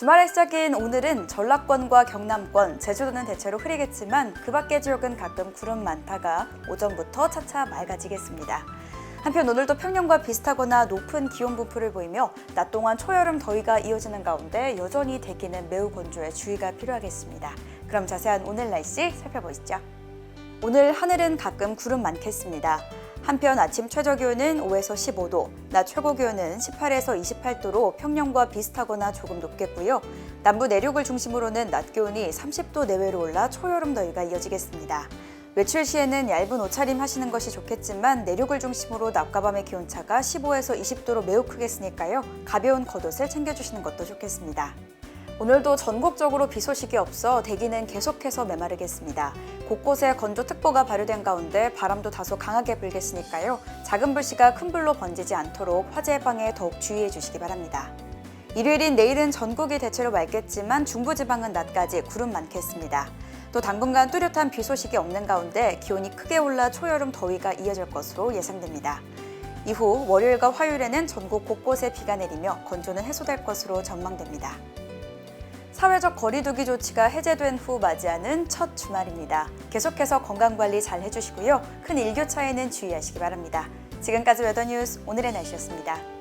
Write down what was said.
주말의 시작인 오늘은 전라권과 경남권, 제주도는 대체로 흐리겠지만 그 밖의 지역은 가끔 구름 많다가 오전부터 차차 맑아지겠습니다. 한편 오늘도 평년과 비슷하거나 높은 기온 분포를 보이며 낮 동안 초여름 더위가 이어지는 가운데 여전히 대기는 매우 건조해 주의가 필요하겠습니다. 그럼 자세한 오늘 날씨 살펴보시죠. 오늘 하늘은 가끔 구름 많겠습니다. 한편 아침 최저 기온은 5에서 15도, 낮 최고 기온은 18에서 28도로 평년과 비슷하거나 조금 높겠고요. 남부 내륙을 중심으로는 낮 기온이 30도 내외로 올라 초여름 더위가 이어지겠습니다. 외출 시에는 얇은 옷차림 하시는 것이 좋겠지만 내륙을 중심으로 낮과 밤의 기온차가 15에서 20도로 매우 크겠으니까요. 가벼운 겉옷을 챙겨주시는 것도 좋겠습니다. 오늘도 전국적으로 비 소식이 없어 대기는 계속해서 메마르겠습니다. 곳곳에 건조특보가 발효된 가운데 바람도 다소 강하게 불겠으니까요. 작은 불씨가 큰 불로 번지지 않도록 화재 예방에 더욱 주의해 주시기 바랍니다. 일요일인 내일은 전국이 대체로 맑겠지만 중부지방은 낮까지 구름 많겠습니다. 또 당분간 뚜렷한 비 소식이 없는 가운데 기온이 크게 올라 초여름 더위가 이어질 것으로 예상됩니다. 이후 월요일과 화요일에는 전국 곳곳에 비가 내리며 건조는 해소될 것으로 전망됩니다. 사회적 거리두기 조치가 해제된 후 맞이하는 첫 주말입니다. 계속해서 건강관리 잘 해주시고요. 큰 일교차에는 주의하시기 바랍니다. 지금까지 웨더뉴스 오늘의 날씨였습니다.